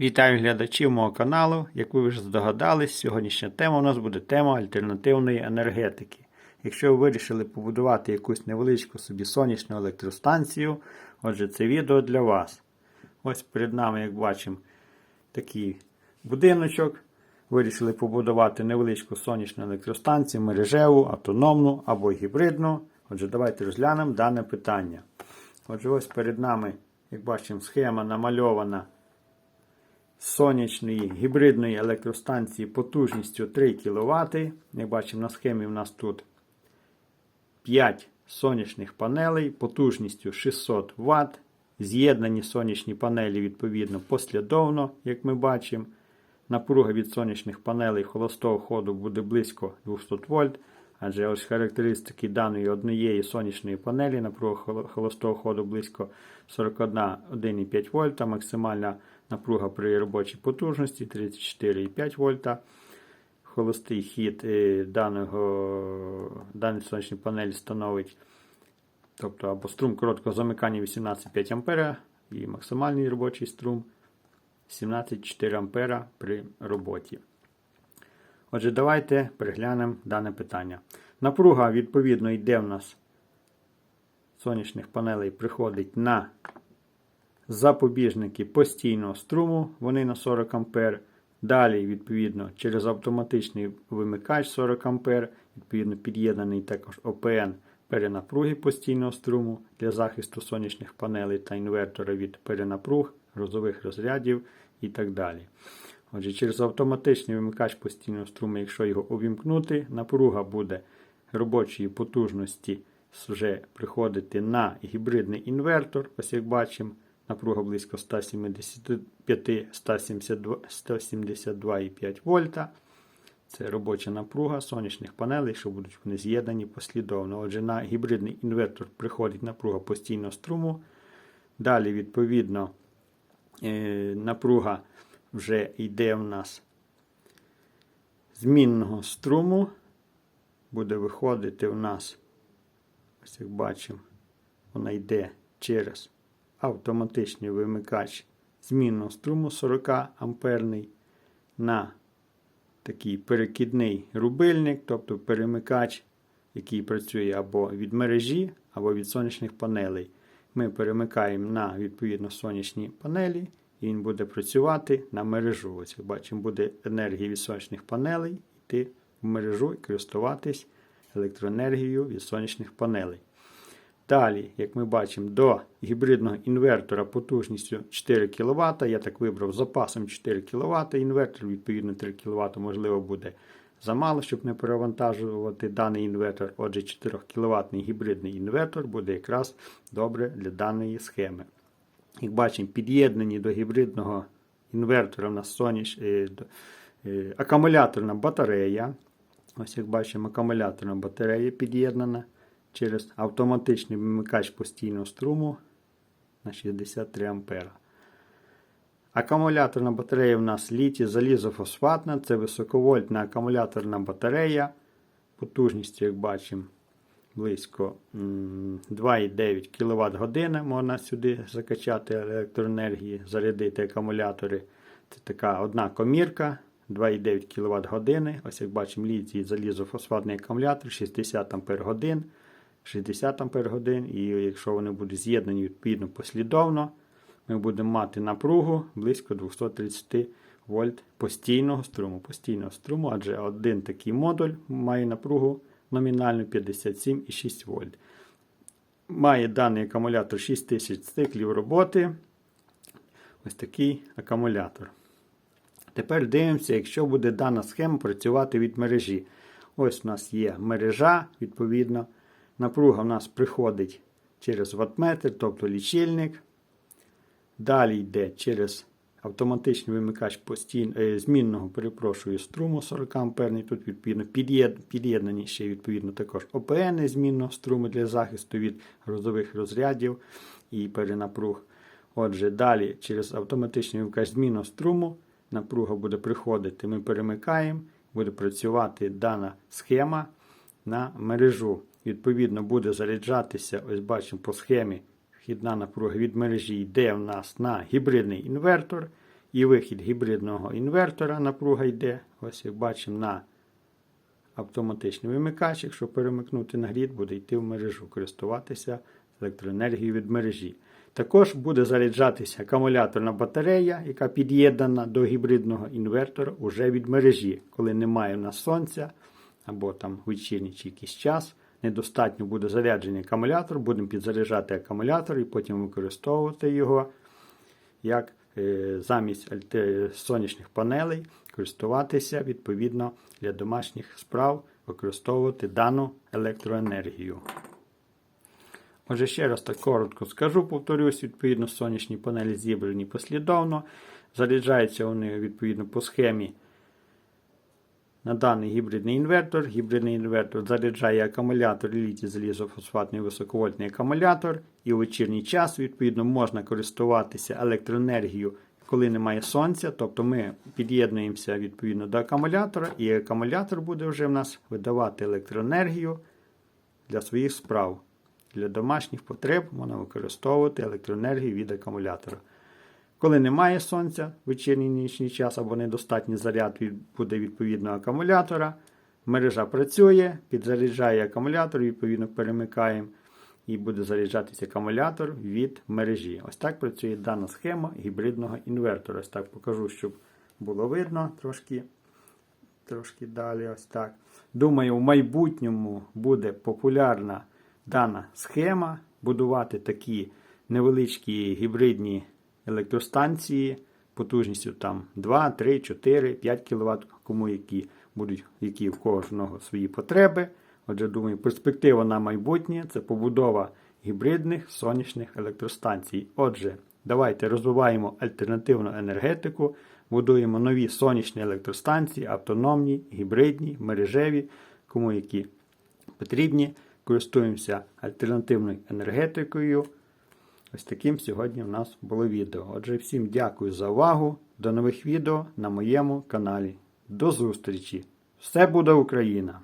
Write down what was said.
Вітаю глядачів мого каналу. Як ви вже здогадались, сьогоднішня тема у нас буде тема альтернативної енергетики. Якщо ви вирішили побудувати якусь невеличку собі сонячну електростанцію, отже, це відео для вас. Ось перед нами, як бачимо, такий будиночок. Вирішили побудувати невеличку сонячну електростанцію, мережеву, автономну або гібридну. Отже, давайте розглянемо дане питання. Отже, ось перед нами, як бачимо, схема намальована сонячної гібридної електростанції потужністю 3 кВт. Як бачимо на схемі, у нас тут 5 сонячних панелей потужністю 600 Вт. З'єднані сонячні панелі відповідно послідовно, як ми бачимо. Напруга від сонячних панелей холостого ходу буде близько 200 вольт. Адже ось характеристики даної однієї сонячної панелі напруга холостого ходу близько 41,5 вольта, максимальна напруга при робочій потужності 34,5 вольта. Холостий хід е, даного, даної сонячної панелі становить тобто або струм короткого замикання 18,5 А і максимальний робочий струм 17,4 А при роботі. Отже, давайте переглянемо дане питання. Напруга, відповідно, йде в нас сонячних панелей приходить на запобіжники постійного струму, вони на 40 А. Далі, відповідно, через автоматичний вимикач 40 А, відповідно, під'єднаний також ОПН перенапруги постійного струму для захисту сонячних панелей та інвертора від перенапруг, грозових розрядів і так далі. Отже, через автоматичний вимикач постійного струму, якщо його увімкнути, напруга буде робочої потужності вже приходити на гібридний інвертор. Ось як бачимо, напруга близько 175-172,5 вольта. Це робоча напруга сонячних панелей, що будуть вони з'єднані послідовно. Отже, на гібридний інвертор приходить напруга постійного струму. Далі, відповідно, е, напруга вже йде в нас змінного струму. Буде виходити в нас, ось як бачимо, вона йде через автоматичний вимикач змінного струму 40 амперний на такий перекидний рубильник, тобто перемикач, який працює або від мережі, або від сонячних панелей. Ми перемикаємо на відповідно сонячні панелі, і він буде працювати на мережу. Ось бачимо, буде енергія від сонячних панелей йти в мережу і користуватись електроенергією від сонячних панелей. Далі, як ми бачимо, до гібридного інвертора потужністю 4 кВт. Я так вибрав запасом 4 кВт. Інвертор, відповідно, 3 кВт, можливо, буде замало, щоб не перевантажувати даний інвертор. Отже, 4 кВт гібридний інвертор буде якраз добре для даної схеми. Як бачимо, під'єднані до гібридного інвертора на соняш... е, е, акумуляторна батарея. Ось як бачимо, акумуляторна батарея під'єднана через автоматичний вимикач постійного струму на 63 А. Акумуляторна батарея у нас літі залізофосфатна, це високовольтна акумуляторна батарея. Потужністю, як бачимо, близько 2,9 кВт година можна сюди закачати електроенергії, зарядити акумулятори. Це така одна комірка. 2,9 кВт години. Ось як бачимо, літій залізофосфатний акумулятор 60 Ах. 60 Ампер годин, і якщо вони будуть з'єднані відповідно послідовно, ми будемо мати напругу близько 230 вольт постійного струму. Постійного струму, адже один такий модуль має напругу номінальну 57,6 вольт. Має даний акумулятор 6000 циклів роботи. Ось такий акумулятор. Тепер дивимося, якщо буде дана схема працювати від мережі. Ось у нас є мережа, відповідно. Напруга в нас приходить через ваттметр, тобто лічильник. Далі йде через автоматичний вимикач постійно, е, змінного перепрошую, струму 40 амперний. Тут відповідно під'єднані ще відповідно також ОПН змінного струму для захисту від грозових розрядів і перенапруг. Отже, далі через автоматичний вимикач змінного струму напруга буде приходити, ми перемикаємо, буде працювати дана схема на мережу. Відповідно, буде заряджатися, ось бачимо по схемі, вхідна напруга від мережі йде в нас на гібридний інвертор. і вихід гібридного інвертора. Напруга йде. Ось як бачимо на автоматичний вимикач. Якщо перемикнути на грід, буде йти в мережу, користуватися електроенергією від мережі. Також буде заряджатися акумуляторна батарея, яка під'єднана до гібридного інвертора уже від мережі. Коли немає в нас сонця або там вечірній чи якийсь час, недостатньо буде заряджений акумулятор, будемо підзаряджати акумулятор і потім використовувати його як е, замість сонячних панелей, користуватися відповідно для домашніх справ, використовувати дану електроенергію. Отже, ще раз так коротко скажу, повторюсь, відповідно, сонячні панелі зібрані послідовно. Заряджаються вони відповідно по схемі на даний гібридний інвертор. Гібридний інвертор заряджає акумулятор літій залізофосфатний високовольтний акумулятор. І у вечірній час, відповідно, можна користуватися електроенергією, коли немає сонця. Тобто ми під'єднуємося відповідно до акумулятора, і акумулятор буде вже в нас видавати електроенергію для своїх справ. Для домашніх потреб можна використовувати електроенергію від акумулятора. Коли немає сонця, вечірній нічний час або недостатній заряд буде відповідно акумулятора, мережа працює, підзаряджає акумулятор, відповідно перемикаємо і буде заряджатися акумулятор від мережі. Ось так працює дана схема гібридного інвертора. Ось так покажу, щоб було видно трошки, трошки далі. Ось так. Думаю, в майбутньому буде популярна дана схема будувати такі невеличкі гібридні електростанції потужністю там 2, 3, 4, 5 кВт, кому які будуть, які в кожного свої потреби. Отже, думаю, перспектива на майбутнє це побудова гібридних сонячних електростанцій. Отже, давайте розвиваємо альтернативну енергетику, будуємо нові сонячні електростанції, автономні, гібридні, мережеві, кому які потрібні. Користуємося альтернативною енергетикою. Ось таким сьогодні в нас було відео. Отже, всім дякую за увагу. До нових відео на моєму каналі. До зустрічі! Все буде Україна!